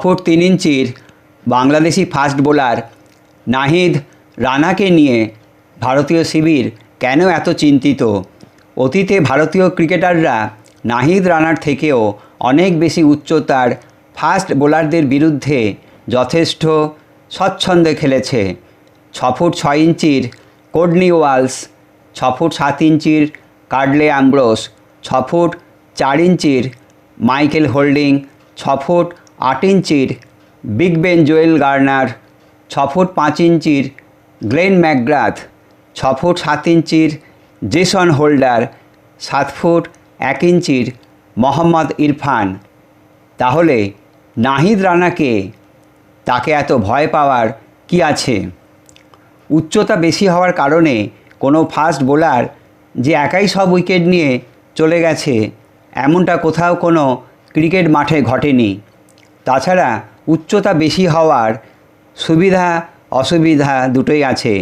Foot তিন ইঞ্চির Bangladeshi fast bowler Nahid রানাকে নিয়ে ভারতীয় শিবির কেন এত চিন্তিত? অতীতে ভারতীয় ক্রিকেটাররা নাহিদ রানার থেকেও অনেক বেশি উচ্চতার ফাস্ট বোলারদের বিরুদ্ধে যথেষ্ট স্বচ্ছন্দে খেলেছে। ছ ফুট ছয় ইঞ্চির কোডনি ওয়ালস ছ ফুট সাত ইঞ্চির কার্ডলে অ্যাম্ব্রোস ছ ফুট চার ইঞ্চির মাইকেল হোল্ডিং ছ ফুট আট ইঞ্চির বিগ বেন জোয়েল গার্নার ছ ফুট পাঁচ ইঞ্চির গ্লেন ম্যাকগ্রাথ ছ ফুট সাত ইঞ্চির জেসন হোল্ডার সাত ফুট এক ইঞ্চির মোহাম্মদ ইরফান তাহলে নাহিদ রানাকে তাকে এত ভয় পাওয়ার কি আছে? উচ্চতা বেশি হওয়ার কারণে কোনো ফাস্ট বোলার যে একাই সব উইকেট নিয়ে চলে গেছে, এমনটা কোথাও কোনো ক্রিকেট মাঠে ঘটেনি। তাছাড়া উচ্চতা বেশি হওয়ার সুবিধা, অসুবিধা দুটোই আছে।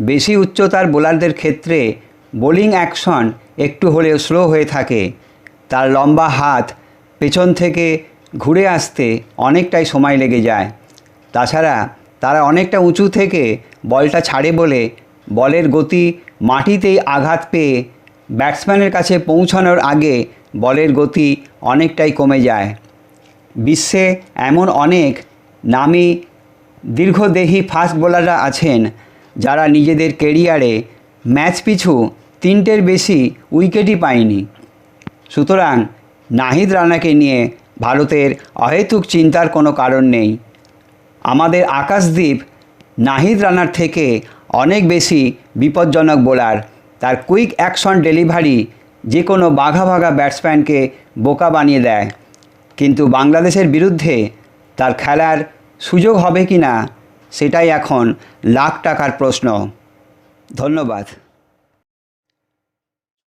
বেশি উচ্চতার বোলারদের ক্ষেত্রে বোলিং অ্যাকশন একটু হলেও স্লো হয়ে থাকে। তার লম্বা হাত পেছন থেকে ঘুরে আসতে অনেকটাই সময় লেগে যায়। তাছাড়া তারা অনেকটা উঁচু থেকে বলটা ছাড়ে বলে বলের গতি মাটিতেই আঘাত পেয়ে ব্যাটসম্যানের কাছে পৌঁছানোর আগে বলের গতি অনেকটাই কমে যায়। বিশ্বে এমন অনেক নামী দীর্ঘদেহী ফাস্ট বোলাররা আছেন যারা নিজেদের কেরিয়ারে ম্যাচ পিছু তিনটের বেশি উইকেটই পায়নি। সুতরাং নাহিদ রানাকে নিয়ে ভারতের অহেতুক চিন্তার কোনো কারণ নেই। আমাদের আকাশদ্বীপ নাহিদ রানার থেকে অনেক বেশি বিপজ্জনক বোলার। তার কুইক অ্যাকশন ডেলিভারি যে কোনো বাঘা বাঘা ব্যাটসম্যানকে বোকা বানিয়ে দেয়। কিন্তু বাংলাদেশের বিরুদ্ধে তার খেলার সুযোগ হবে কি না সেটাই এখন লাখ টাকার প্রশ্ন। ধন্যবাদ।